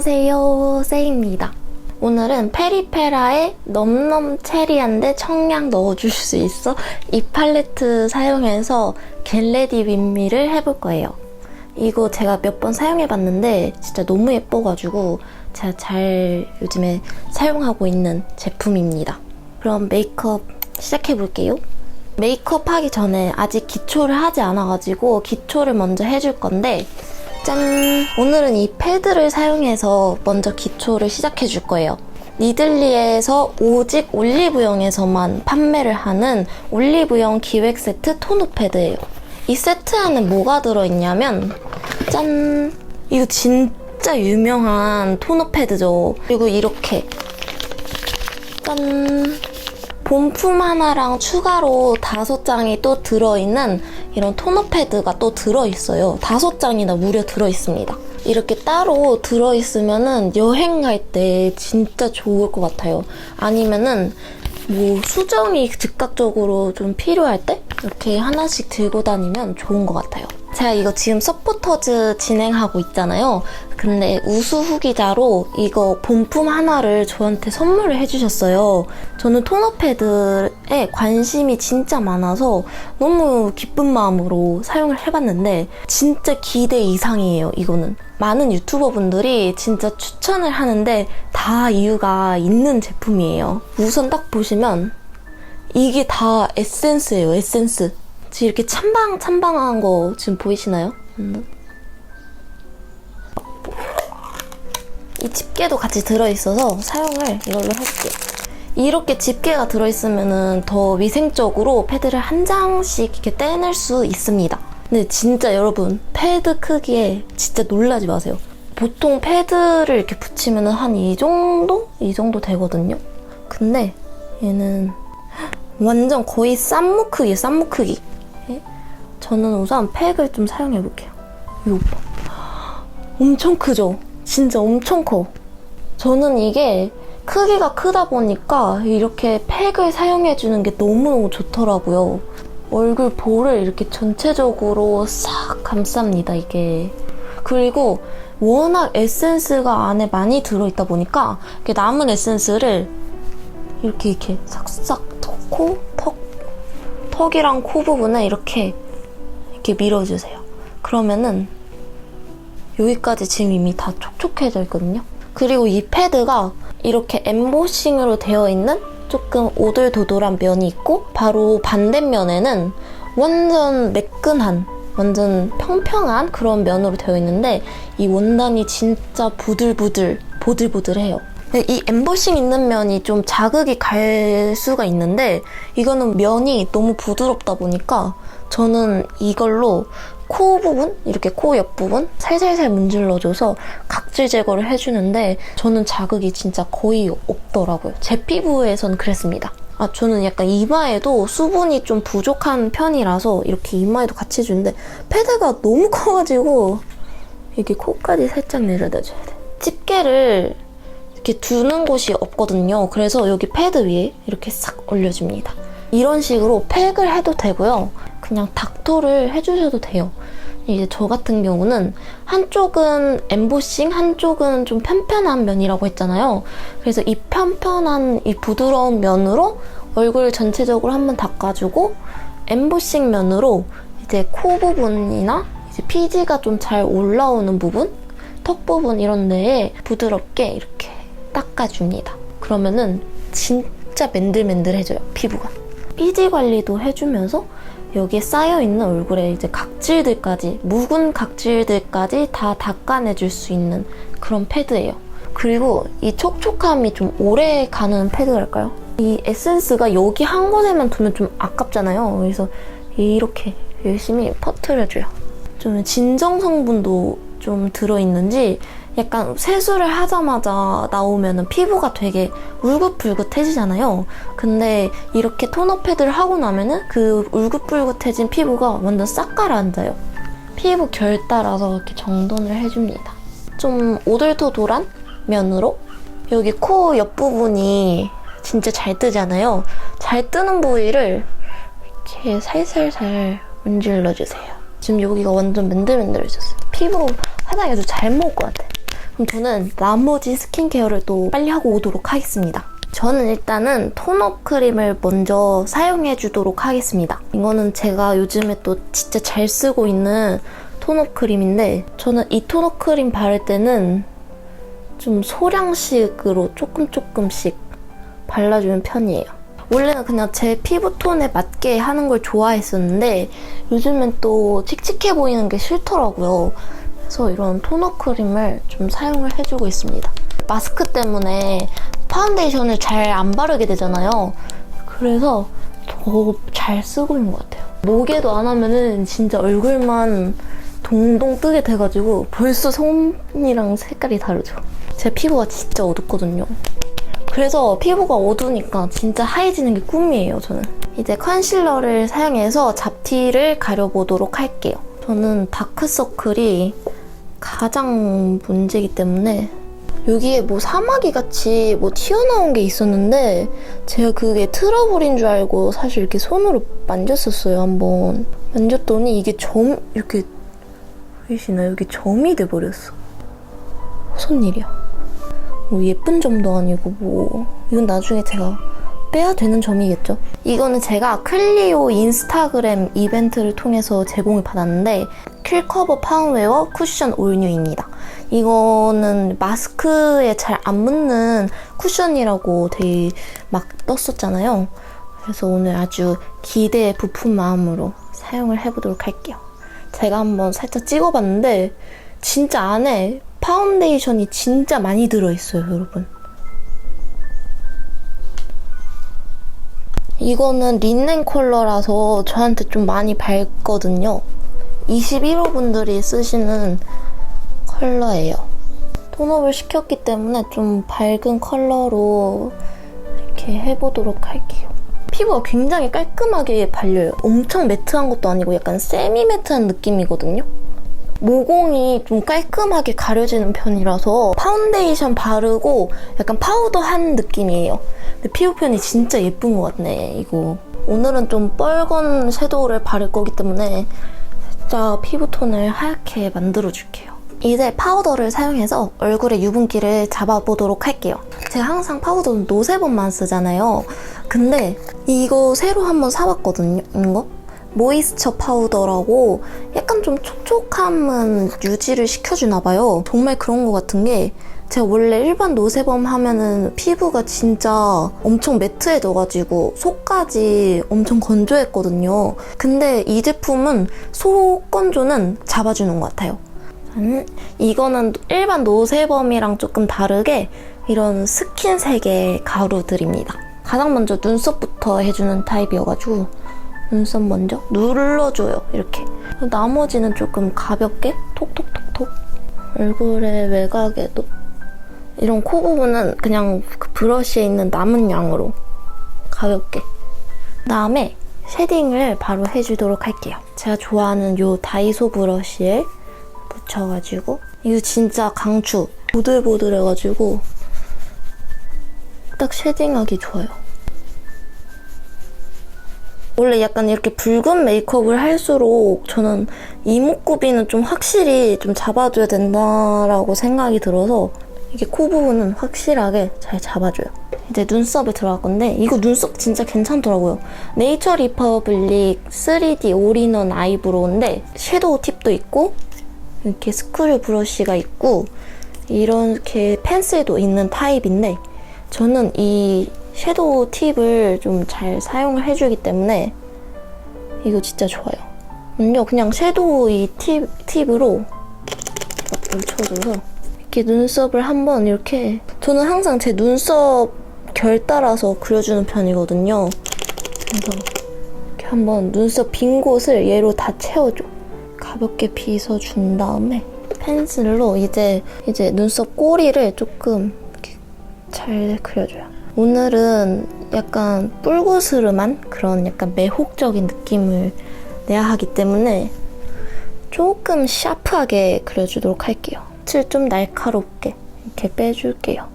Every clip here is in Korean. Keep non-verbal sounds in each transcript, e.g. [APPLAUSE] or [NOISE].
안녕하세요, 세이입니다. 오늘은 페리페라의 넘넘 체리한데 청량 넣어줄 수 있어 이 팔레트 사용해서 겟레디 윗미를 해볼 거예요. 이거 제가 몇 번 사용해봤는데 진짜 너무 예뻐가지고 제가 잘 요즘에 사용하고 있는 제품입니다. 그럼 메이크업 시작해볼게요. 메이크업 하기 전에 아직 기초를 하지 않아가지고 기초를 먼저 해줄 건데 짠! 오늘은 이 패드를 사용해서 먼저 기초를 시작해 줄 거예요. 니들리에서 오직 올리브영에서만 판매를 하는 올리브영 기획 세트 토너 패드예요. 이 세트 안에 뭐가 들어있냐면 짠! 이거 진짜 유명한 토너 패드죠. 그리고 이렇게 짠! 본품 하나랑 추가로 다섯 장이 또 들어있는 이런 토너 패드가 또 들어있어요. 다섯 장이나 무려 들어있습니다. 이렇게 따로 들어있으면은 여행 갈 때 진짜 좋을 것 같아요. 아니면은 뭐 수정이 즉각적으로 좀 필요할 때 이렇게 하나씩 들고 다니면 좋은 것 같아요. 제가 이거 지금 서포터즈 진행하고 있잖아요. 근데 우수 후기자로 이거 본품 하나를 저한테 선물을 해주셨어요. 저는 토너 패드에 관심이 진짜 많아서 너무 기쁜 마음으로 사용을 해봤는데 진짜 기대 이상이에요, 이거는. 많은 유튜버 분들이 진짜 추천을 하는데 다 이유가 있는 제품이에요. 우선 딱 보시면 이게 다 에센스예요, 에센스. 지금 이렇게 참방 참방한 거 지금 보이시나요? 음. 이 집게도 같이 들어있어서 사용을 이걸로 해볼게요. 이렇게 집게가 들어있으면 더 위생적으로 패드를 한 장씩 이렇게 떼낼 수 있습니다. 근데 진짜 여러분 패드 크기에 진짜 놀라지 마세요. 보통 패드를 이렇게 붙이면 한 이 정도? 이 정도 되거든요. 근데 얘는 완전 거의 쌈무 크기, 쌈무 크기. 예? 저는 우선 팩을 좀 사용해 볼게요. 이거 봐. 엄청 크죠? 진짜 엄청 커. 저는 이게 크기가 크다 보니까 이렇게 팩을 사용해 주는 게 너무너무 좋더라고요. 얼굴 볼을 이렇게 전체적으로 싹 감쌉니다, 이게. 그리고 워낙 에센스가 안에 많이 들어있다 보니까 남은 에센스를 이렇게 이렇게 싹싹 코, 턱, 턱이랑 코 부분에 이렇게 이렇게 밀어주세요. 그러면은 여기까지 지금 이미 다 촉촉해져 있거든요. 그리고 이 패드가 이렇게 엠보싱으로 되어 있는 조금 오돌도돌한 면이 있고 바로 반대면에는 완전 매끈한 완전 평평한 그런 면으로 되어 있는데 이 원단이 진짜 부들부들 보들보들해요. 이 엠보싱 있는 면이 좀 자극이 갈 수가 있는데 이거는 면이 너무 부드럽다 보니까 저는 이걸로 코 부분 이렇게 코 옆부분 살살살 문질러줘서 각질 제거를 해주는데 저는 자극이 진짜 거의 없더라고요. 제 피부에선 그랬습니다. 아 저는 약간 이마에도 수분이 좀 부족한 편이라서 이렇게 이마에도 같이 해주는데 패드가 너무 커가지고 이렇게 코까지 살짝 내려다 줘야 돼. 집게를 이렇게 두는 곳이 없거든요. 그래서 여기 패드 위에 이렇게 싹 올려줍니다. 이런 식으로 팩을 해도 되고요. 그냥 닥터를 해주셔도 돼요. 이제 저 같은 경우는 한쪽은 엠보싱, 한쪽은 좀 편편한 면이라고 했잖아요. 그래서 이 편편한 이 부드러운 면으로 얼굴 전체적으로 한번 닦아주고 엠보싱 면으로 이제 코 부분이나 이제 피지가 좀 잘 올라오는 부분, 턱 부분 이런 데에 부드럽게 이렇게 닦아줍니다. 그러면은 진짜 맨들맨들해져요, 피부가. 삐지 관리도 해주면서 여기에 쌓여있는 얼굴에 이제 각질들까지, 묵은 각질들까지 다 닦아내줄 수 있는 그런 패드예요. 그리고 이 촉촉함이 좀 오래 가는 패드랄까요? 이 에센스가 여기 한 곳에만 두면 좀 아깝잖아요. 그래서 이렇게 열심히 퍼뜨려줘요. 좀 진정 성분도 좀 들어있는지 약간 세수를 하자마자 나오면 피부가 되게 울긋불긋해지잖아요. 근데 이렇게 토너 패드를 하고 나면은 그 울긋불긋해진 피부가 완전 싹 가라앉아요. 피부 결 따라서 이렇게 정돈을 해줍니다. 좀 오돌토돌한 면으로 여기 코 옆부분이 진짜 잘 뜨잖아요. 잘 뜨는 부위를 이렇게 살살살 문질러주세요. 지금 여기가 완전 맨들맨들해졌어요. 피부 아주 잘 먹을 것 같아. 그럼 저는 나머지 스킨케어를 또 빨리 하고 오도록 하겠습니다. 저는 일단은 톤업 크림을 먼저 사용해 주도록 하겠습니다. 이거는 제가 요즘에 또 진짜 잘 쓰고 있는 톤업 크림인데 저는 이 톤업 크림 바를 때는 좀 소량씩으로 조금 조금씩 발라주는 편이에요. 원래는 그냥 제 피부톤에 맞게 하는 걸 좋아했었는데 요즘엔 또 칙칙해 보이는 게 싫더라고요. 그래서 이런 토너 크림을 좀 사용을 해주고 있습니다. 마스크 때문에 파운데이션을 잘 안 바르게 되잖아요. 그래서 더 잘 쓰고 있는 것 같아요. 목에도 안 하면은 진짜 얼굴만 동동 뜨게 돼가지고 벌써 손이랑 색깔이 다르죠. 제 피부가 진짜 어둡거든요. 그래서 피부가 어두우니까 진짜 하얘지는 게 꿈이에요, 저는. 이제 컨실러를 사용해서 잡티를 가려보도록 할게요. 저는 다크서클이 가장 문제이기 때문에 여기에 뭐 사마귀 같이 뭐 튀어나온 게 있었는데 제가 그게 트러블인 줄 알고 사실 이렇게 손으로 만졌었어요, 한번. 만졌더니 이게 점, 이렇게 보이시나요? 여기 점이 돼버렸어. 무슨 일이야? 뭐 예쁜 점도 아니고 뭐 이건 나중에 제가 빼야 되는 점이겠죠. 이거는 제가 클리오 인스타그램 이벤트를 통해서 제공을 받았는데 킬커버 파운웨어 쿠션 올뉴입니다. 이거는 마스크에 잘 안 묻는 쿠션이라고 되게 막 떴었잖아요. 그래서 오늘 아주 기대에 부푼 마음으로 사용을 해보도록 할게요. 제가 한번 살짝 찍어봤는데 진짜 안에 파운데이션이 진짜 많이 들어있어요, 여러분. 이거는 린넨 컬러라서 저한테 좀 많이 밝거든요. 21호 분들이 쓰시는 컬러예요. 톤업을 시켰기 때문에 좀 밝은 컬러로 이렇게 해보도록 할게요. 피부가 굉장히 깔끔하게 발려요. 엄청 매트한 것도 아니고 약간 세미 매트한 느낌이거든요. 모공이 좀 깔끔하게 가려지는 편이라서 파운데이션 바르고 약간 파우더한 느낌이에요. 근데 피부 표현이 진짜 예쁜 것 같네, 이거. 오늘은 좀 뻘건 섀도우를 바를 거기 때문에 살짝 피부톤을 하얗게 만들어줄게요. 이제 파우더를 사용해서 얼굴의 유분기를 잡아보도록 할게요. 제가 항상 파우더는 노세범만 쓰잖아요. 근데 이거 새로 한번 사봤거든요, 이거? 모이스처 파우더라고 약간 좀 촉촉함은 유지를 시켜주나 봐요. 정말 그런 것 같은 게 제가 원래 일반 노세범 하면은 피부가 진짜 엄청 매트해져가지고 속까지 엄청 건조했거든요. 근데 이 제품은 속 건조는 잡아주는 것 같아요. 음, 이거는 일반 노세범이랑 조금 다르게 이런 스킨색의 가루들입니다. 가장 먼저 눈썹부터 해주는 타입이어가지고 눈썹 먼저 눌러줘요 이렇게 나머지는 조금 가볍게? 톡톡톡톡? 얼굴의 외곽에도? 이런 코 부분은 그냥 그 브러쉬에 있는 남은 양으로 가볍게. 그다음에 쉐딩을 바로 해주도록 할게요. 제가 좋아하는 요 다이소 브러쉬에 묻혀가지고 이거 진짜 강추. 보들보들해가지고 딱 쉐딩하기 좋아요 원래 약간 이렇게 붉은 메이크업을 할수록 저는 이목구비는 좀 확실히 좀 잡아줘야 된다라고 생각이 들어서 이게 코 부분은 확실하게 잘 잡아줘요. 이제 눈썹에 들어갈 건데 이거 눈썹 진짜 괜찮더라고요. 네이처 리퍼블릭 3D 올인원 아이브로우인데 섀도우 팁도 있고 이렇게 스크류 브러쉬가 있고 이렇게 펜슬도 있는 타입인데 저는 이 섀도우 팁을 좀 잘 사용을 해주기 때문에 이거 진짜 좋아요. 먼저 그냥 섀도우 이 팁, 팁으로 묻혀줘서 이렇게 눈썹을 한번 이렇게 저는 항상 제 눈썹 결 따라서 그려주는 편이거든요. 그래서 이렇게 한번 눈썹 빈 곳을 얘로 다 채워줘. 가볍게 빗어 준 다음에 펜슬로 이제 이제 눈썹 꼬리를 조금 이렇게 잘 그려줘요. 오늘은 약간 뿔구스름한 그런 약간 매혹적인 느낌을 내야 하기 때문에 조금 샤프하게 그려주도록 할게요. 칠좀 날카롭게 이렇게 빼줄게요.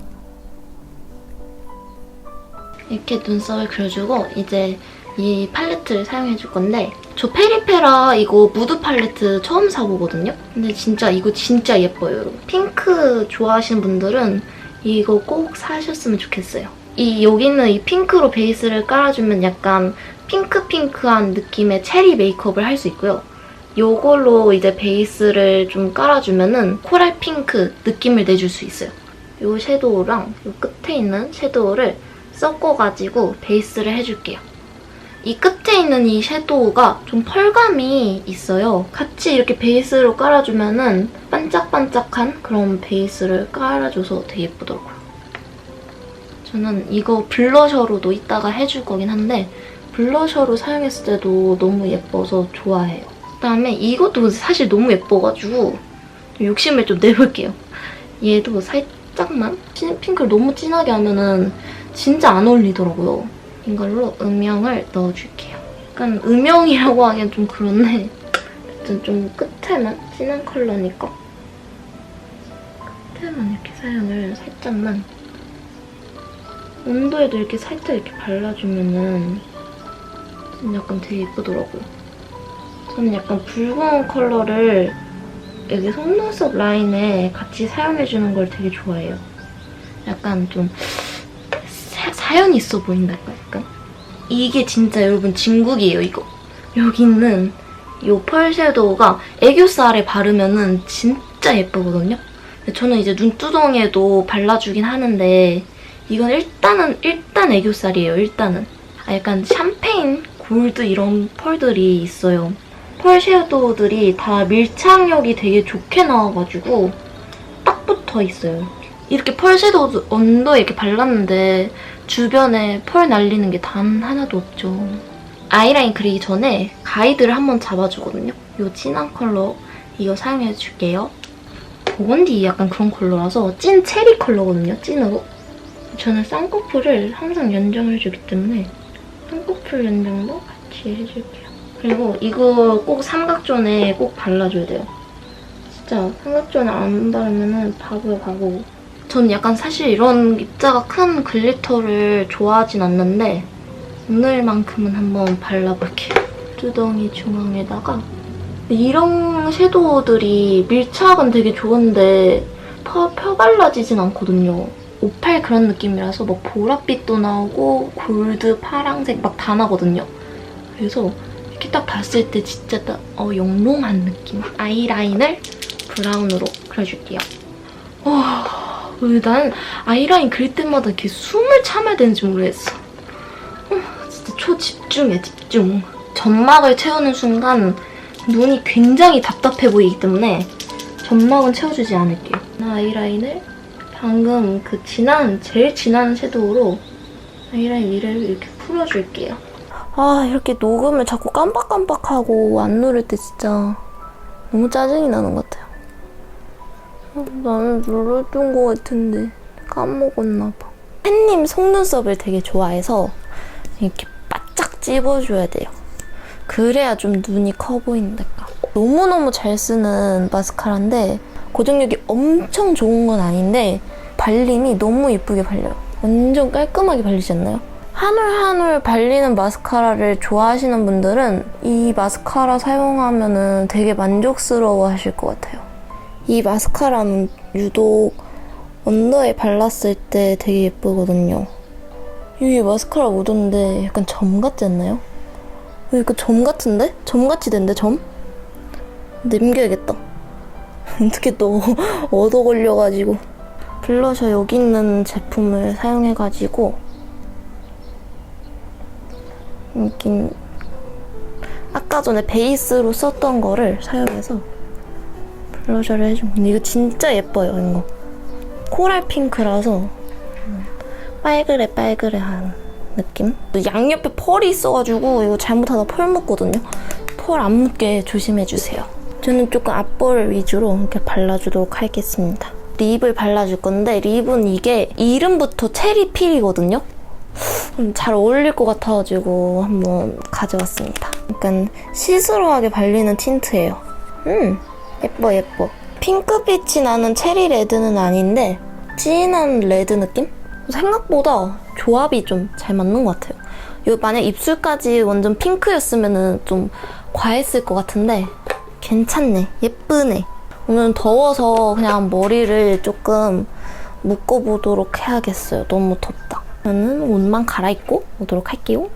이렇게 눈썹을 그려주고 이제 이 팔레트를 사용해 줄 건데 저 페리페라 이거 무드 팔레트 처음 사보거든요? 근데 진짜 이거 진짜 예뻐요, 여러분. 핑크 좋아하시는 분들은 이거 꼭 사셨으면 좋겠어요. 이 여기 있는 이 핑크로 베이스를 깔아주면 약간 핑크핑크한 느낌의 체리 메이크업을 할 수 있고요. 요걸로 이제 베이스를 좀 깔아주면은 코랄 핑크 느낌을 내줄 수 있어요. 요 섀도우랑 요 끝에 있는 섀도우를 섞어가지고 베이스를 해줄게요. 이 끝에 있는 이 섀도우가 좀 펄감이 있어요. 같이 이렇게 베이스로 깔아주면은 반짝반짝한 그런 베이스를 깔아줘서 되게 예쁘더라고요. 저는 이거 블러셔로도 이따가 해줄 거긴 한데 블러셔로 사용했을 때도 너무 예뻐서 좋아해요. 그다음에 이것도 사실 너무 예뻐가지고 욕심을 좀 내볼게요. 얘도 살짝만 진- 핑크를 너무 진하게 하면은 진짜 안 어울리더라고요. 이걸로 음영을 넣어줄게요. 약간 음영이라고 하기엔 좀 그런데 좀 끝에만 진한 컬러니까 끝에만 이렇게 사용을 살짝만 온도에도 이렇게 살짝 이렇게 발라주면은 약간 되게 예쁘더라고요. 저는 약간 붉은 컬러를 여기 속눈썹 라인에 같이 사용해주는 걸 되게 좋아해요. 약간 좀 사, 사연 있어 보인달까 약간? 이게 진짜 여러분 진국이에요 이거. 여기 있는 이 펄 섀도우가 애교살에 바르면은 진짜 예쁘거든요. 저는 이제 눈두덩이에도 발라주긴 하는데 이건 일단은 일단 애교살이에요 일단은. 아, 약간 샴페인 골드 이런 펄들이 있어요. 펄 섀도우들이 다 밀착력이 되게 좋게 나와가지고 딱 붙어 있어요. 이렇게 펄 섀도우 언더에 이렇게 발랐는데 주변에 펄 날리는 게 단 하나도 없죠. 아이라인 그리기 전에 가이드를 한번 잡아주거든요. 이 진한 컬러 이거 사용해줄게요. 보건디 약간 그런 컬러라서 찐 체리 컬러거든요. 찐으로. 저는 쌍꺼풀을 항상 연정해주기 때문에 쌍꺼풀 연정도 같이 해줄게요. 그리고 이거 꼭 삼각존에 꼭 발라줘야 돼요. 진짜 삼각존에 안 바르면은 바보야 바보. 전 약간 사실 이런 입자가 큰 글리터를 좋아하진 않는데 오늘만큼은 한번 발라볼게요. 두덩이 중앙에다가 이런 섀도우들이 밀착은 되게 좋은데 펴, 펴발라지진 않거든요. 오팔 그런 느낌이라서 뭐 보랏빛도 나오고 골드, 파랑색 막 다 나거든요. 그래서 이렇게 딱 봤을 때 진짜 딱 어, 영롱한 느낌. 아이라인을 브라운으로 그려줄게요. 와, 왜난 아이라인 그릴 때마다 이렇게 숨을 참아야 되는지 모르겠어. 어, 진짜 초집중해, 집중. 점막을 채우는 순간 눈이 굉장히 답답해 보이기 때문에 점막은 채워주지 않을게요. 나 아이라인을 방금 그 진한, 제일 진한 섀도우로 아이라인 위를 이렇게 풀어줄게요. 아, 이렇게 녹음을 자꾸 깜빡깜빡하고 안 누를 때 진짜 너무 짜증이 나는 것 같아요. 어, 나는 눌렀던 것 같은데 까먹었나 봐. 팬님 속눈썹을 되게 좋아해서 이렇게 바짝 찝어줘야 돼요. 그래야 좀 눈이 커 보인달까. 너무너무 잘 쓰는 마스카라인데 고정력이 엄청 좋은 건 아닌데 발림이 너무 예쁘게 발려요. 완전 깔끔하게 발리지 않나요? 한 올 한 올 발리는 마스카라를 좋아하시는 분들은 이 마스카라 사용하면은 되게 만족스러워 하실 것 같아요. 이 마스카라는 유독 언더에 발랐을 때 되게 예쁘거든요. 여기 마스카라 묻었는데 약간 점 같지 않나요? 이거 점 같은데? 점 같이 된대, 점? 남겨야겠다. [LAUGHS] 어떻게 또 얻어 걸려가지고. 블러셔 여기 있는 제품을 사용해가지고 여기 아까 전에 베이스로 썼던 거를 사용해서 블러셔를 해준 건데 이거 진짜 예뻐요, 이거. 코랄 핑크라서 빨그레 빨그레한 느낌? 양옆에 펄이 있어가지고 이거 잘못하다 펄 묻거든요. 펄 안 묻게 조심해주세요. 저는 조금 앞볼 위주로 이렇게 발라주도록 하겠습니다. 립을 발라줄 건데 립은 이게 이름부터 체리필이거든요. 음, 잘 어울릴 것 같아가지고 한번 가져왔습니다. 약간 시스루하게 발리는 틴트예요. 음, 예뻐 예뻐. 핑크빛이 나는 체리 레드는 아닌데 진한 레드 느낌? 생각보다 조합이 좀 잘 맞는 것 같아요. 요 만약 입술까지 완전 핑크였으면은 좀 과했을 것 같은데 괜찮네. 예쁘네. 오늘 더워서 그냥 머리를 조금 묶어보도록 해야겠어요. 너무 덥다. 저는 옷만 갈아입고 오도록 할게요.